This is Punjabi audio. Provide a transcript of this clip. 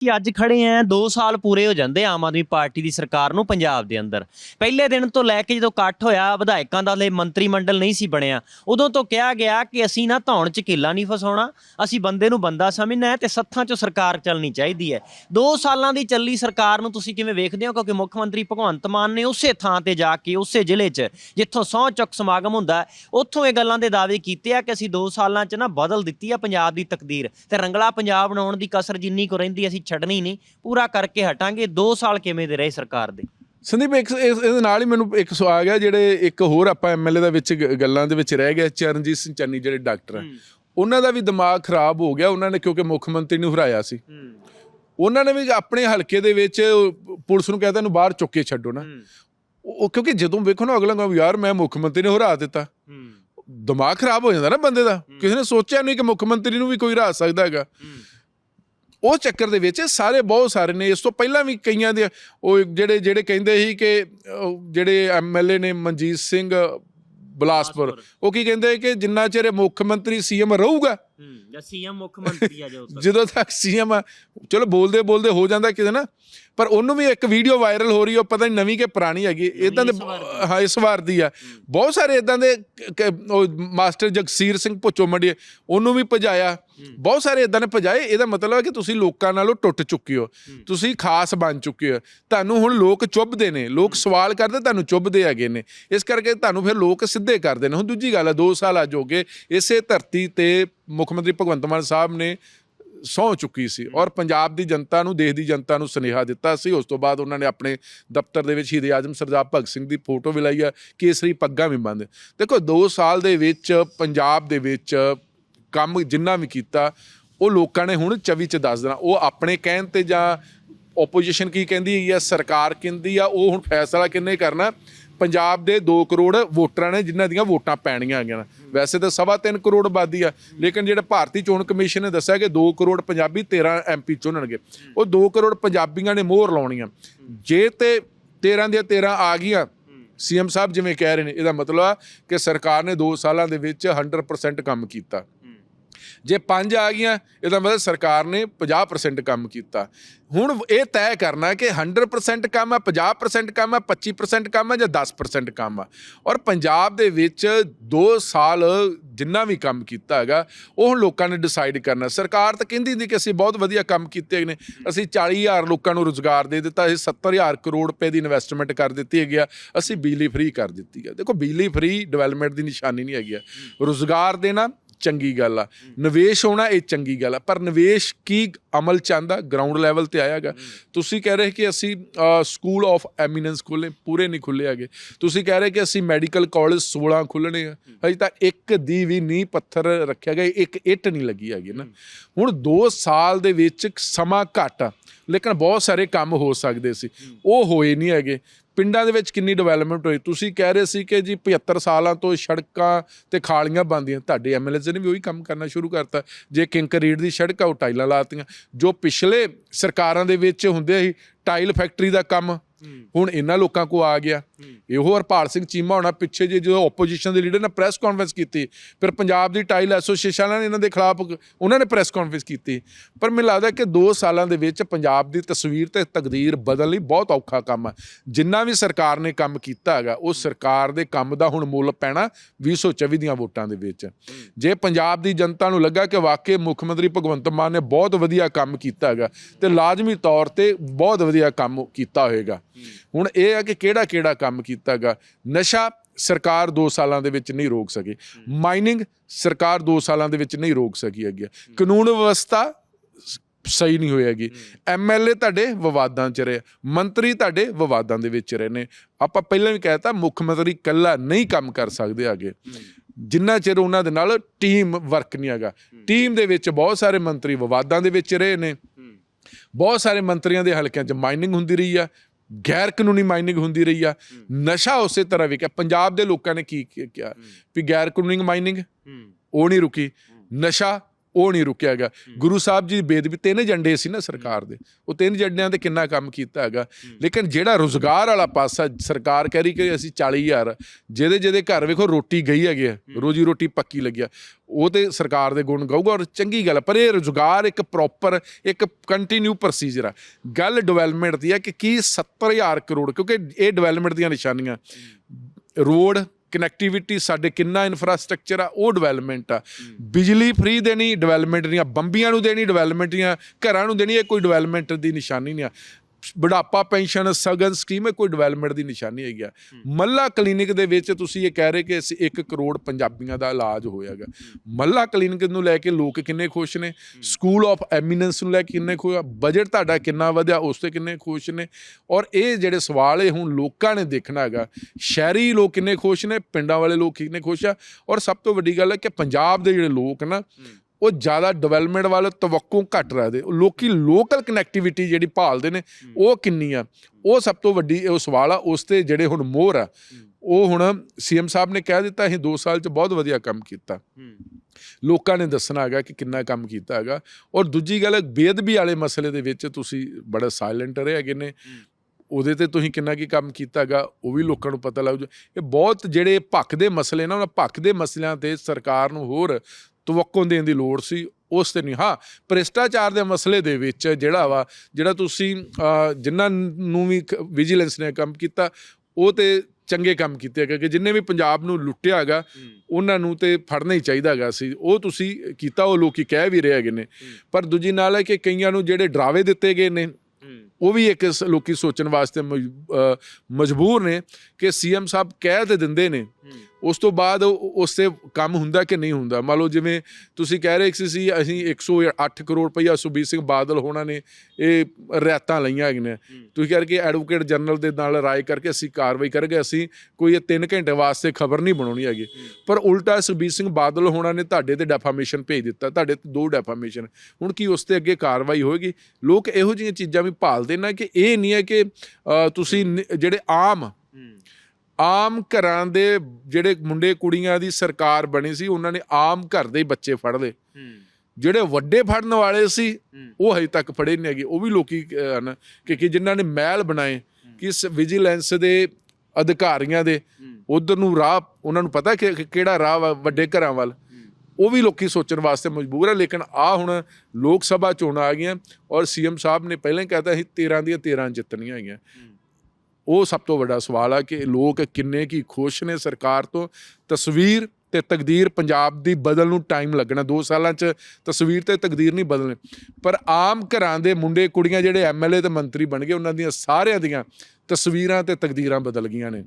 ਕਿ ਅੱਜ ਖੜੇ ਆ 2 ਸਾਲ ਪੂਰੇ ਹੋ ਜਾਂਦੇ ਆਮ ਆਦਮੀ ਪਾਰਟੀ ਦੀ ਸਰਕਾਰ ਨੂੰ ਪੰਜਾਬ ਦੇ ਅੰਦਰ। ਪਹਿਲੇ ਦਿਨ ਤੋਂ ਲੈ ਕੇ ਜਦੋਂ ਇਕੱਠ ਹੋਇਆ, ਵਿਧਾਇਕਾਂ ਦਾ ਹਲੇ ਮੰਤਰੀ ਮੰਡਲ ਨਹੀਂ ਸੀ ਬਣਿਆ। ਉਦੋਂ ਤੋਂ ਕਿਹਾ ਗਿਆ ਕਿ ਅਸੀਂ ਨਾ ਧੌਣ 'ਚ ਕਿੱਲਾ ਨਹੀਂ ਫਸਾਉਣਾ, ਅਸੀਂ ਬੰਦੇ ਨੂੰ ਬੰਦਾ ਸਮਝਣਾ ਹੈ ਤੇ ਸੱਥਾਂ 'ਚੋਂ ਸਰਕਾਰ ਚੱਲਣੀ ਚਾਹੀਦੀ ਹੈ। 2 ਸਾਲਾਂ ਦੀ ਚੱਲੀ ਸਰਕਾਰ ਨੂੰ ਤੁਸੀਂ ਕਿਵੇਂ ਵੇਖਦੇ ਹੋ? ਕਿਉਂਕਿ ਮੁੱਖ ਮੰਤਰੀ ਭਗਵੰਤ ਮਾਨ ਨੇ ਉਸੇ ਥਾਂ ਤੇ ਜਾ ਕੇ, ਉਸੇ ਜ਼ਿਲ੍ਹੇ 'ਚ, ਜਿੱਥੋਂ ਸਹੁੰ ਚੁੱਕ ਸਮਾਗਮ ਹੁੰਦਾ, ਉੱਥੋਂ ਇਹ ਗੱਲਾਂ ਦੇ ਦਾਅਵੇ ਕੀਤੇ ਆ ਕਿ ਅਸੀਂ 2 ਸਾਲਾਂ 'ਚ ਨਾ ਬਦਲ ਦਿੱਤੀ ਆ ਪੰਜਾਬ ਦੀ ਤਕਦੀਰ ਤੇ ਰੰਗਲਾ ਪੰਜਾਬ ਬਣਾਉਣ ਦੀ ਕਸਰ ਜਿੰਨੀ ਕੁ ਰਹਿੰਦੀ, ਅਸੀਂ ਛੱਡਣੀ ਨਹੀਂ ਪੂਰਾ ਕਰਕੇ ਹਟਾਂਗੇ 2 ਸਾਲ ਕਿਵੇਂ ਦੇ ਰਹੇ ਸਰਕਾਰ ਦੇ? ਸੰਦੀਪ ਇੱਕ ਇਸ- ਇਹਦੇ ਨਾਲ ਹੀ ਮੈਨੂੰ ਇੱਕ ਸਵਾਲ ਆ ਜਿਹੜੇ ਇੱਕ ਹੋਰ ਆਪਾਂ ਐਮਐਲਏ ਦਾ ਵਿੱਚ ਗੱਲਾਂ ਦੇ ਵਿੱਚ ਰਹਿ ਗਿਆ ਚਰਨਜੀਤ ਸਿੰਘ ਚੰਨੀ ਜਿਹੜੇ ਡਾਕਟਰ ਆ। ਉਹਨਾਂ ਦਾ ਵੀ ਦਿਮਾਗ ਖਰਾਬ ਹੋ ਗਿਆ ਉਹਨਾਂ ਨੇ ਕਿਉਂਕਿ ਮੁੱਖ ਮੰਤਰੀ ਨੂੰ ਹਰਾਇਆ ਸੀ। ਉਹਨਾਂ ਨੇ ਵੀ ਆਪਣੇ ਹਲਕੇ ਦੇ ਵਿੱਚ ਪੁਲਿਸ ਨੂੰ ਕਹਿੰਦਾ ਇਹਨੂੰ ਬਾਹਰ ਚੁੱਕ ਕੇ ਛੱਡੋ ਨਾ। ਉਹ ਕਿਉਂਕਿ ਜਦੋਂ ਵੇਖੋ ਨਾ ਅਗਲਾ ਕਹੇ ਯਾਰ ਮੈਂ ਮੁੱਖ ਮੰਤਰੀ ਨੇ ਹਰਾ ਦਿੱਤਾ। ਦਿਮਾਗ ਖਰਾਬ ਹੋ ਜਾਂਦਾ ਨਾ ਬੰਦੇ ਦਾ। ਕਿਸੇ ਨੇ ਸੋਚਿਆ ਨਹੀਂ ਕਿ ਮੁੱਖ ਮੰਤਰੀ ਨੂੰ ਵੀ ਕੋਈ ਹਰਾ ਸਕਦਾ ਹੈਗਾ। ਉਹ ਚੱਕਰ ਦੇ ਵਿੱਚ ਸਾਰੇ ਬਹੁਤ ਸਾਰੇ ਨੇ। ਇਸ ਤੋਂ ਪਹਿਲਾਂ ਵੀ ਕਈਆਂ ਦੇ ਉਹ ਜਿਹੜੇ ਜਿਹੜੇ ਕਹਿੰਦੇ ਸੀ ਕਿ ਜਿਹੜੇ ਐਮਐਲਏ ਨੇ ਮਨਜੀਤ ਸਿੰਘ ਬਲਾਸਪੁਰ ਉਹ ਕੀ ਕਹਿੰਦੇ ਕਿ ਜਿੰਨਾ ਚਿਰ ਮੁੱਖ ਮੰਤਰੀ ਸੀਐਮ ਰਹੂਗਾ ਜਾਂ ਸੀਐਮ ਮੁੱਖ ਮੰਤਰੀ ਆ ਜੋ ਜਦੋਂ ਤੱਕ ਸੀਐਮ ਚਲੋ ਬੋਲਦੇ ਬੋਲਦੇ ਹੋ ਜਾਂਦਾ ਕਿਤੇ ਨਾ ਪਰ ਉਹਨੂੰ ਵੀ ਇੱਕ ਵੀਡੀਓ ਵਾਇਰਲ ਹੋ ਰਹੀ ਉਹ ਪਤਾ ਨਹੀਂ ਨਵੀਂ ਕਿ ਪੁਰਾਣੀ ਹੈਗੀ ਇਦਾਂ ਦੇ ਹਾਂ ਇਸ ਵਾਰ ਦੀ ਆ। ਬਹੁਤ ਸਾਰੇ ਇਦਾਂ ਦੇ ਮਾਸਟਰ ਜਗਸੀਰ ਸਿੰਘ ਭੁੱਚੋ ਮੰਡੀ ਉਹਨੂੰ ਵੀ ਭਜਾਇਆ। ਬਹੁਤ ਸਾਰੇ ਇਦਾਂ ਨੇ ਭਜਾਏ ਇਹਦਾ ਮਤਲਬ ਹੈ ਕਿ ਤੁਸੀਂ ਲੋਕਾਂ ਨਾਲੋਂ ਟੁੱਟ ਚੁੱਕੇ ਹੋ। ਤੁਸੀਂ ਖਾਸ ਬਣ ਚੁੱਕੇ ਹੋ। ਤੁਹਾਨੂੰ ਹੁਣ ਲੋਕ ਚੁੱਭਦੇ ਨੇ ਲੋਕ ਸਵਾਲ ਕਰਦੇ ਤੁਹਾਨੂੰ ਚੁੱਭਦੇ ਹੈਗੇ ਨੇ। ਇਸ ਕਰਕੇ ਤੁਹਾਨੂੰ ਫਿਰ ਲੋਕ ਸਿੱਧੇ ਕਰਦੇ ਨੇ। ਹੁਣ ਦੂਜੀ ਗੱਲ ਹੈ 2 ਸਾਲ ਹੋ ਗਏ ਇਸੇ ਧਰਤੀ ਤੇ ਮੁੱਖ ਮੰਤਰੀ ਭਗਵੰਤ ਮਾਨ ਸਾਹਿਬ ਨੇ ਸਹੁੰ ਚੁੱਕੀ ਸੀ ਔਰ ਪੰਜਾਬ ਦੀ ਜਨਤਾ ਨੂੰ, ਦੇਸ਼ ਦੀ ਜਨਤਾ ਨੂੰ ਸੁਨੇਹਾ ਦਿੱਤਾ ਸੀ। ਉਸ ਤੋਂ ਬਾਅਦ ਉਹਨਾਂ ਨੇ ਆਪਣੇ ਦਫ਼ਤਰ ਦੇ ਵਿੱਚ ਸ਼ਹੀਦ ਆਜ਼ਮ ਸਰਦਾਰ ਭਗਤ ਸਿੰਘ ਦੀ ਫੋਟੋ ਵੀ ਲਾਈ ਆ ਕੇਸਰੀ ਪੱਗਾਂ ਵੀ ਬੰਨ੍ਹ। ਦੇਖੋ 2 ਸਾਲ ਦੇ ਵਿੱਚ ਪੰਜਾਬ ਦੇ ਵਿੱਚ ਕੰਮ ਜਿੰਨਾ ਵੀ ਕੀਤਾ, ਉਹ ਲੋਕਾਂ ਨੇ ਹੁਣ 24 ਚ ਦੱਸ ਦੇਣਾ। ਉਹ ਆਪਣੇ ਕਹਿਣ ਤੇ ਜਾਂ ਆਪੋਜੀਸ਼ਨ ਕੀ ਕਹਿੰਦੀ ਹੈ ਜਾਂ ਸਰਕਾਰ ਕਹਿੰਦੀ ਆ, ਉਹ ਹੁਣ ਫੈਸਲਾ ਕਿੰਨੇ ਕਰਨਾ? ਪੰਜਾਬ ਦੇ 2 ਕਰੋੜ ਵੋਟਰਾਂ ਨੇ ਜਿਨ੍ਹਾਂ ਦੀਆਂ ਵੋਟਾਂ ਪੈਣੀਆਂ ਹੈਗੀਆਂ ਵੈਸੇ ਤਾਂ ਸਵਾ ਤਿੰਨ ਕਰੋੜ ਆਬਾਦੀ ਆ, ਲੇਕਿਨ ਜਿਹੜਾ ਭਾਰਤੀ ਚੋਣ ਕਮਿਸ਼ਨ ਨੇ ਦੱਸਿਆ ਕਿ 2 ਕਰੋੜ ਪੰਜਾਬੀ 13 ਐਮਪੀ ਚੁਣਨਗੇ। ਉਹ 2 ਕਰੋੜ ਪੰਜਾਬੀਆਂ ਨੇ ਮੋਹਰ ਲਾਉਣੀ ਆ ਜੇ ਤੇ 13 ਦੀਆਂ 13 ਆ ਗਈਆਂ, ਸੀਐਮ ਸਾਹਿਬ ਜਿਵੇਂ ਕਹਿ ਰਹੇ ਨੇ, ਇਹਦਾ ਮਤਲਬ ਆ ਕਿ ਸਰਕਾਰ ਨੇ 2 ਸਾਲਾਂ ਦੇ ਵਿੱਚ 100% ਕੰਮ ਕੀਤਾ। ਜੇ ਪੰਜ ਆ ਗਈਆਂ, ਇਹਦਾ ਮਤਲਬ ਸਰਕਾਰ ਨੇ 50% ਕੰਮ ਕੀਤਾ। ਹੁਣ ਇਹ ਤੈਅ ਕਰਨਾ ਕਿ 100% ਕੰਮ ਆ 50% ਕੰਮ ਆ 25% ਕੰਮ ਆ ਜਾਂ 10% ਕੰਮ ਆ। ਔਰ ਪੰਜਾਬ ਦੇ ਵਿੱਚ 2 ਸਾਲ ਜਿੰਨਾ ਵੀ ਕੰਮ ਕੀਤਾ ਹੈਗਾ, ਉਹ ਹੁਣ ਲੋਕਾਂ ਨੇ ਡਿਸਾਈਡ ਕਰਨਾ। ਸਰਕਾਰ ਤਾਂ ਕਹਿੰਦੀ ਹੁੰਦੀ ਕਿ ਅਸੀਂ ਬਹੁਤ ਵਧੀਆ ਕੰਮ ਕੀਤੇ ਨੇ। ਅਸੀਂ 40000 ਲੋਕਾਂ ਨੂੰ ਰੋਜ਼ਗਾਰ ਦੇ ਦਿੱਤਾ, ਅਸੀਂ 70000 ਕਰੋੜ ਰੁਪਏ ਦੀ ਇਨਵੈਸਟਮੈਂਟ ਕਰ ਦਿੱਤੀ ਹੈਗੀ ਆ, ਅਸੀਂ ਬਿਜਲੀ ਫ੍ਰੀ ਕਰ ਦਿੱਤੀ ਹੈ ਦੇਖੋ ਬਿਜਲੀ ਫ੍ਰੀ ਡਿਵੈਲਪਮੈਂਟ ਦੀ ਨਿਸ਼ਾਨੀ ਨਹੀਂ ਹੈਗੀ ਆ। ਰੋਜ਼ਗਾਰ ਦੇਣਾ ਚੰਗੀ ਗੱਲ ਆ। ਨਿਵੇਸ਼ ਹੋਣਾ ਇਹ ਚੰਗੀ ਗੱਲ ਆ। ਪਰ ਨਿਵੇਸ਼ ਕੀ ਅਮਲ ਚਾਹੁੰਦਾ ਗਰਾਊਂਡ ਲੈਵਲ ਤੇ ਆਇਆਗਾ ਤੁਸੀਂ ਕਹਿ ਰਹੇ ਕਿ ਅਸੀਂ ਸਕੂਲ ਆਫ ਐਮੀਨੈਂਸ ਖੋਲੇ ਪੂਰੇ ਨਹੀਂ ਖੁੱਲੇ ਹੈਗੇ। ਤੁਸੀਂ ਕਹਿ ਰਹੇ ਕਿ ਅਸੀਂ ਮੈਡੀਕਲ ਕਾਲਜ 16 ਖੁੱਲਣੇ ਆ। ਹਜੇ ਤਾਂ ਇੱਕ ਦੀ ਵੀ ਨੀ ਪੱਥਰ ਰੱਖਿਆ ਗਿਆ ਇੱਕ ਇੱਟ ਨਹੀਂ ਲੱਗੀ ਹੈਗੀ ਨਾ। ਹੁਣ 2 ਸਾਲ ਦੇ ਵਿੱਚ ਸਮਾਂ ਘੱਟ ਲੇਕਿਨ ਬਹੁਤ ਸਾਰੇ ਕੰਮ ਹੋ ਸਕਦੇ ਸੀ। ਉਹ ਹੋਏ ਨਹੀਂ ਹੈਗੇ। ਪਿੰਡਾਂ ਦੇ ਵਿੱਚ ਕਿੰਨੀ ਡਿਵੈਲਪਮੈਂਟ ਹੋਈ? ਤੁਸੀਂ ਕਹਿ ਰਹੇ ਸੀ ਕਿ ਜੀ 75 ਸਾਲਾਂ ਤੋਂ ਸੜਕਾਂ ਤੇ ਖਾਲੀਆਂ ਬੰਦੀਆਂ ਤੁਹਾਡੇ ਐਮਐਲਏ ਨੇ ਵੀ ਉਹੀ ਕੰਮ ਕਰਨਾ ਸ਼ੁਰੂ ਕਰਤਾ। ਜੇ ਕਿੰਕਰੀਟ ਦੀ ਸੜਕ ਆ, ਉਹ ਟਾਈਲਾਂ ਲਾਤੀਆਂ। ਜੋ ਪਿਛਲੇ ਸਰਕਾਰਾਂ ਦੇ ਵਿੱਚ ਹੁੰਦੇ ਸੀ, ਟਾਈਲ ਫੈਕਟਰੀ ਦਾ ਕੰਮ ਹੁਣ ਇਹਨਾਂ ਲੋਕਾਂ ਕੋ ਆ ਗਿਆ। ਇਹੋ ਹਰਪਾਲ ਸਿੰਘ ਚੀਮਾ ਹੋਣਾ ਪਿੱਛੇ ਜੇ ਜਦੋਂ ਆਪੋਜੀਸ਼ਨ ਦੇ ਲੀਡਰ ਨੇ ਪ੍ਰੈਸ ਕਾਨਫਰੰਸ ਕੀਤੀ ਫਿਰ ਪੰਜਾਬ ਦੀ ਟਾਈਲ ਐਸੋਸੀਏਸ਼ਨ ਨੇ ਇਹਨਾਂ ਦੇ ਖਿਲਾਫ ਉਹਨਾਂ ਨੇ ਪ੍ਰੈਸ ਕਾਨਫਰੰਸ ਕੀਤੀ। ਪਰ ਮੈਨੂੰ ਲੱਗਦਾ ਕਿ 2 ਸਾਲਾਂ ਦੇ ਵਿੱਚ ਪੰਜਾਬ ਦੀ ਤਸਵੀਰ ਤੇ ਤਕਦੀਰ ਬਦਲਣੀ ਬਹੁਤ ਔਖਾ ਕੰਮ ਹੈ ਜਿੰਨਾ ਵੀ ਸਰਕਾਰ ਨੇ ਕੰਮ ਕੀਤਾ ਹੈਗਾ ਉਹ ਸਰਕਾਰ ਦੇ ਕੰਮ ਦਾ ਹੁਣ ਮੁੱਲ ਪੈਣਾ 2024 ਦੀਆਂ ਵੋਟਾਂ ਦੇ ਵਿੱਚ। ਜੇ ਪੰਜਾਬ ਦੀ ਜਨਤਾ ਨੂੰ ਲੱਗਾ ਕਿ ਵਾਕਈ ਮੁੱਖ ਮੰਤਰੀ ਭਗਵੰਤ ਮਾਨ ਨੇ ਬਹੁਤ ਵਧੀਆ ਕੰਮ ਕੀਤਾ ਹੈਗਾ ਤੇ ਲਾਜ਼ਮੀ ਤੌਰ ਤੇ ਬਹੁਤ ਵਧੀਆ ਕੰਮ ਕੀਤਾ ਹੋਏਗਾ। ਹੁਣ ਇਹ ਹੈ ਕਿ ਕਿਹੜਾ ਕਿਹੜਾ ਕੰਮ ਕੀਤਾ ਹੈਗਾ ਨਸ਼ਾ ਸਰਕਾਰ 2 ਸਾਲਾਂ ਦੇ ਵਿੱਚ ਨਹੀਂ ਰੋਕ ਸਕੀ। ਮਾਈਨਿੰਗ ਸਰਕਾਰ 2 ਸਾਲਾਂ ਦੇ ਵਿੱਚ ਨਹੀਂ ਰੋਕ ਸਕੀ ਹੈਗੀ ਕਾਨੂੰਨ ਵਿਵਸਥਾ ਸਹੀ ਨਹੀਂ ਹੋਏਗੀ ਐਮਐਲਏ ਤੁਹਾਡੇ ਵਿਵਾਦਾਂ 'ਚ ਰਹੇ ਮੰਤਰੀ ਤੁਹਾਡੇ ਵਿਵਾਦਾਂ ਦੇ ਵਿੱਚ ਰਹੇ ਨੇ। ਆਪਾਂ ਪਹਿਲਾਂ ਵੀ ਕਹਿਤਾ ਮੁੱਖ ਮੰਤਰੀ ਇਕੱਲਾ ਨਹੀਂ ਕੰਮ ਕਰ ਸਕਦੇ ਆਗੇ ਜਿੰਨਾ ਚਿਰ ਉਹਨਾਂ ਦੇ ਨਾਲ ਟੀਮ ਵਰਕ ਨਹੀਂ ਹੈਗਾ। ਟੀਮ ਦੇ ਵਿੱਚ ਬਹੁਤ ਸਾਰੇ ਮੰਤਰੀ ਵਿਵਾਦਾਂ ਦੇ ਵਿੱਚ ਰਹੇ ਨੇ। ਬਹੁਤ ਸਾਰੇ ਮੰਤਰੀਆਂ ਦੇ ਹਲਕਿਆਂ 'ਚ ਮਾਈਨਿੰਗ ਹੁੰਦੀ ਰਹੀ ਆ। ਗੈਰ ਕਾਨੂੰਨੀ ਮਾਈਨਿੰਗ ਹੁੰਦੀ ਰਹੀ ਆ। ਨਸ਼ਾ ਉਸੇ ਤਰ੍ਹਾਂ ਵਿਕਿਆ ਪੰਜਾਬ ਦੇ ਲੋਕਾਂ ਨੇ ਕੀ ਕੀ- ਕਿਹਾ? ਵੀ ਗੈਰ ਕਾਨੂੰਨੀ ਮਾਈਨਿੰਗ ਉਹ ਨਹੀਂ ਰੁਕੀ। ਨਸ਼ਾ ਉਹ ਨਹੀਂ ਰੁਕਿਆ ਹੈਗਾ। ਗੁਰੂ ਸਾਹਿਬ ਜੀ ਬੇਦਬੀ ਤਿੰਨ ਏਜੰਡੇ ਸੀ ਨਾ ਸਰਕਾਰ ਦੇ। ਉਹ ਤਿੰਨ ਏਜੰਡਿਆਂ ਤੇ ਕਿੰਨਾ ਕੰਮ ਕੀਤਾ ਹੈਗਾ। ਲੇਕਿਨ ਜਿਹੜਾ ਰੋਜ਼ਗਾਰ ਵਾਲਾ ਪਾਸਾ ਸਰਕਾਰ ਕਹਿ ਰਹੀ ਕਿ ਅਸੀਂ 40000 ਜਿਹਦੇ ਜਿਹਦੇ ਘਰ ਵੇਖੋ ਰੋਟੀ ਗਈ ਹੈਗੀ ਆ, ਰੋਜੀ ਰੋਟੀ ਪੱਕੀ ਲੱਗਿਆ ਉਹ ਤੇ ਸਰਕਾਰ ਦੇ ਗੁਣ ਗਾਊਗਾ ਔਰ ਚੰਗੀ ਗੱਲ। ਪਰ ਇਹ ਰੋਜ਼ਗਾਰ ਇੱਕ ਪ੍ਰੋਪਰ ਇੱਕ ਕੰਟੀਨਿਊ ਪ੍ਰੋਸੀਜਰ ਆ। ਗੱਲ ਡਿਵੈਲਪਮੈਂਟ ਦੀ ਹੈ ਕਿ ਕੀ 70000 ਕਰੋੜ ਕਿਉਂਕਿ ਇਹ ਡਿਵੈਲਪਮੈਂਟ ਦੀਆਂ ਨਿਸ਼ਾਨੀਆਂ। ਰੋਡ ਕਨੈਕਟੀਵਿਟੀ ਸਾਡੇ ਕਿੰਨਾ ਇਨਫਰਾਸਟ੍ਰਕਚਰ ਆ, ਉਹ ਡਿਵੈਲਪਮੈਂਟ ਆ। ਬਿਜਲੀ ਫ੍ਰੀ ਦੇਣੀ ਡਿਵੈਲਪਮੈਂਟ ਨਹੀਂ ਆ ਬੰਬੀਆਂ ਨੂੰ ਦੇਣੀ ਡਿਵੈਲਪਮੈਂਟ ਦੀਆਂ ਘਰਾਂ ਨੂੰ ਦੇਣੀ, ਇਹ ਕੋਈ ਡਿਵੈਲਪਮੈਂਟ ਦੀ ਨਿਸ਼ਾਨੀ ਨਹੀਂ ਆ। ਬੁਢਾਪਾ ਪੈਨਸ਼ਨ ਸਗਨ ਸਕੀਮ ਇਹ ਕੋਈ ਡਿਵੈਲਪਮੈਂਟ ਦੀ ਨਿਸ਼ਾਨੀ ਹੈਗੀ ਆ। ਮੱਲਾ ਕਲੀਨਿਕ ਦੇ ਵਿੱਚ ਤੁਸੀਂ ਇਹ ਕਹਿ ਰਹੇ ਕਿ ਅਸੀਂ 1 ਕਰੋੜ ਪੰਜਾਬੀਆਂ ਦਾ ਇਲਾਜ ਹੋਇਆਗਾ ਮੱਲਾ ਕਲੀਨਿਕ ਨੂੰ ਲੈ ਕੇ ਲੋਕ ਕਿੰਨੇ ਖੁਸ਼ ਨੇ? ਸਕੂਲ ਆਫ ਐਮੀਨੈਂਸ ਨੂੰ ਲੈ ਕੇ ਕਿੰਨੇ ਖੁਸ਼ ਆ? ਬਜਟ ਤੁਹਾਡਾ ਕਿੰਨਾ ਵਧਿਆ, ਉਸ ਤੇ ਕਿੰਨੇ ਖੁਸ਼ ਨੇ? ਔਰ ਇਹ ਜਿਹੜੇ ਸਵਾਲ ਇਹ ਹੁਣ ਲੋਕਾਂ ਨੇ ਦੇਖਣਾ ਹੈਗਾ, ਸ਼ਹਿਰੀ ਲੋਕ ਕਿੰਨੇ ਖੁਸ਼ ਨੇ? ਪਿੰਡਾਂ ਵਾਲੇ ਲੋਕ ਕਿੰਨੇ ਖੁਸ਼ ਆ? ਔਰ ਸਭ ਤੋਂ ਵੱਡੀ ਗੱਲ ਹੈ ਕਿ ਪੰਜਾਬ ਦੇ ਜਿਹੜੇ ਲੋਕ ਨਾ ਉਹ ਜ਼ਿਆਦਾ ਡਿਵੈਲਪਮੈਂਟ ਵੱਲ ਤਵੱਕੂ ਘੱਟ ਰੱਖਦੇ ਲੋਕੀ ਲੋਕਲ ਕਨੈਕਟੀਵਿਟੀ ਜਿਹੜੀ ਭਾਲਦੇ ਨੇ ਉਹ ਕਿੰਨੀ ਆ? ਉਹ ਸਭ ਤੋਂ ਵੱਡੀ ਉਹ ਸਵਾਲ ਆ ਉਸ ਤੇ ਜਿਹੜੇ ਹੁਣ ਮੋਹਰ ਆ ਉਹ ਹੁਣ ਸੀਐਮ ਸਾਹਿਬ ਨੇ ਕਹਿ ਦਿੱਤਾ ਅਸੀਂ 2 ਸਾਲ ਚ ਬਹੁਤ ਵਧੀਆ ਕੰਮ ਕੀਤਾ। ਲੋਕਾਂ ਨੇ ਦੱਸਣਾ ਹੈਗਾ ਕਿ ਕਿੰਨਾ ਕੰਮ ਕੀਤਾ ਹੈਗਾ। ਔਰ ਦੂਜੀ ਗੱਲ ਬੇਅਦਬੀ ਵਾਲੇ ਮਸਲੇ ਦੇ ਵਿੱਚ ਤੁਸੀਂ ਬੜਾ ਸਾਇਲੈਂਟ ਰਹੇ ਹੈਗੇ ਨੇ। ਉਹਦੇ ਤੇ ਤੁਸੀਂ ਕਿੰਨਾ ਕੀ ਕੰਮ ਕੀਤਾ ਹੈਗਾ ਉਹ ਵੀ ਲੋਕਾਂ ਨੂੰ ਪਤਾ ਲੱਗ ਜਾ। ਇਹ ਬਹੁਤ ਜਿਹੜੇ ਭੱਖ ਦੇ ਮਸਲੇ ਨਾ ਉਹਨਾਂ ਭੱਖ ਦੇ ਮਸਲਿਆਂ ਤੇ ਸਰਕਾਰ ਨੂੰ ਹੋਰ ਤਵੱਕੋ ਦੇਣ ਦੀ ਲੋੜ ਸੀ ਉਸ ਤੇ ਨਹੀਂ। ਹਾਂ ਭ੍ਰਿਸ਼ਟਾਚਾਰ ਦੇ ਮਸਲੇ ਦੇ ਵਿੱਚ ਜਿਹੜਾ ਵਾ ਜਿਹੜਾ ਤੁਸੀਂ ਜਿਨ੍ਹਾਂ ਨੂੰ ਵੀ ਵਿਜੀਲੈਂਸ ਨੇ ਕੰਮ ਕੀਤਾ ਉਹ ਤੇ ਚੰਗੇ ਕੰਮ ਕੀਤੇ ਹੈਗੇ ਕਿ ਜਿੰਨੇ ਵੀ ਪੰਜਾਬ ਨੂੰ ਲੁੱਟਿਆ ਹੈਗਾ ਉਹਨਾਂ ਨੂੰ ਤੇ ਫੜਨਾ ਹੀ ਚਾਹੀਦਾ ਹੈਗਾ ਸੀ। ਉਹ ਤੁਸੀਂ ਕੀਤਾ ਉਹ ਲੋਕੀ ਕਹਿ ਵੀ ਰਹੇ ਹੈਗੇ ਨੇ। ਪਰ ਦੂਜੀ ਨਾਲ ਹੈ ਕਿ ਕਈਆਂ ਨੂੰ ਜਿਹੜੇ ਡਰਾਵੇ ਦਿੱਤੇ ਗਏ ਨੇ ਉਹ ਵੀ ਇੱਕ ਲੋਕੀ ਸੋਚਣ ਵਾਸਤੇ ਮਜਬੂਰ ਨੇ ਕਿ ਸੀਐਮ ਸਾਹਿਬ ਕਹਿ ਤੇ ਦਿੰਦੇ ਨੇ। ਉਸ ਤੋਂ ਬਾਅਦ ਉਸ ਤੇ ਕੰਮ ਹੁੰਦਾ ਕਿ ਨਹੀਂ ਹੁੰਦਾ? ਮੰਨ ਲਓ ਜਿਵੇਂ ਤੁਸੀਂ ਕਹਿ ਰਹੇ ਸੀ ਅਸੀਂ 108 ਕਰੋੜ ਰੁਪਈਆ ਸੁਬੀਰ ਸਿੰਘ ਬਾਦਲ ਹੋਣਾ ਨੇ ਇਹ ਰਿਆਤਾਂ ਲਈਆਂ ਹੈਗੀਆਂ। ਤੁਸੀਂ ਕਹਿ ਰਹੇ ਐਡਵੋਕੇਟ ਜਨਰਲ ਦੇ ਨਾਲ ਰਾਏ ਕਰਕੇ ਅਸੀਂ ਕਾਰਵਾਈ ਕਰਾਂਗੇ ਅਸੀਂ ਕੋਈ ਇਹ 3 ਘੰਟੇ ਵਾਸਤੇ ਖਬਰ ਨਹੀਂ ਬਣਾਉਣੀ ਹੈਗੀ। ਪਰ ਉਲਟਾ ਸੁਬੀਰ ਸਿੰਘ ਬਾਦਲ ਹੋਣਾ ਨੇ ਤੁਹਾਡੇ ਤੇ ਡੈਫਾਮੇਸ਼ਨ ਭੇਜ ਦਿੱਤਾ ਤੁਹਾਡੇ ਤੇ ਦੋ ਡੈਫਾਮੇਸ਼ਨ ਹੁਣ ਕੀ ਉਸ ਤੇ ਅੱਗੇ ਕਾਰਵਾਈ ਹੋਏਗੀ? ਲੋਕ ਇਹੋ ਜਿਹੀਆਂ ਚੀਜ਼ਾਂ ਵੀ ਭਾਲਦੇ ਨੇ ਕਿ ਇਹ ਨਹੀਂ ਹੈ ਕਿ ਤੁਸੀਂ ਜਿਹੜੇ ਆਮ ਆਮ ਘਰਾਂ ਦੇ ਜਿਹੜੇ ਮੁੰਡੇ ਕੁੜੀਆਂ ਦੀ ਸਰਕਾਰ ਬਣੀ ਸੀ ਉਹਨਾਂ ਨੇ ਆਮ ਘਰ ਦੇ ਬੱਚੇ ਫੜ ਲਏ। ਜਿਹੜੇ ਵੱਡੇ ਫੜਨ ਵਾਲੇ ਸੀ ਉਹ ਹਜੇ ਤੱਕ ਫੜੇ ਨਹੀਂ ਹੈਗੇ। ਉਹ ਵੀ ਲੋਕੀ ਹਨ ਕਿ ਕਿ ਜਿਨ੍ਹਾਂ ਨੇ ਮਹਿਲ ਬਣਾਏ ਕਿ ਵਿਜੀਲੈਂਸ ਦੇ ਅਧਿਕਾਰੀਆਂ ਦੇ ਉਧਰ ਨੂੰ ਰਾਹ ਉਹਨਾਂ ਨੂੰ ਪਤਾ ਕਿ ਕਿਹੜਾ ਰਾਹ ਵੱਡੇ ਘਰਾਂ ਵੱਲ? ਉਹ ਵੀ ਲੋਕੀ ਸੋਚਣ ਵਾਸਤੇ ਮਜਬੂਰ ਹੈ ਲੇਕਿਨ ਆ ਹੁਣ ਲੋਕ ਸਭਾ ਚੋਣਾਂ ਆ ਗਈਆਂ ਔਰ ਸੀਐਮ ਸਾਹਿਬ ਨੇ ਪਹਿਲਾਂ ਹੀ ਕਹਿਤਾ ਸੀ 13 ਦੀਆਂ 13 ਜਿੱਤਣੀਆਂ ਹੈਗੀਆਂ। ਉਹ ਸਭ ਤੋਂ ਵੱਡਾ ਸਵਾਲ ਆ ਕਿ ਲੋਕ ਕਿੰਨੇ ਕੀ ਖੁਸ਼ ਨੇ ਸਰਕਾਰ ਤੋਂ? ਤਸਵੀਰ ਤੇ ਤਕਦੀਰ ਪੰਜਾਬ ਦੀ ਬਦਲ ਨੂੰ ਟਾਈਮ ਲੱਗਣਾ 2 ਸਾਲਾਂ 'ਚ ਤਸਵੀਰ ਤੇ ਤਕਦੀਰ ਨਹੀਂ ਬਦਲਣੀ। ਪਰ ਆਮ ਘਰਾਂ ਦੇ ਮੁੰਡੇ ਕੁੜੀਆਂ ਜਿਹੜੇ ਐਮਐਲਏ ਤੇ ਮੰਤਰੀ ਬਣ ਗਏ ਉਹਨਾਂ ਦੀਆਂ ਸਾਰਿਆਂ ਦੀਆਂ ਤਸਵੀਰਾਂ ਤੇ ਤਕਦੀਰਾਂ ਬਦਲ ਗਈਆਂ ਨੇ।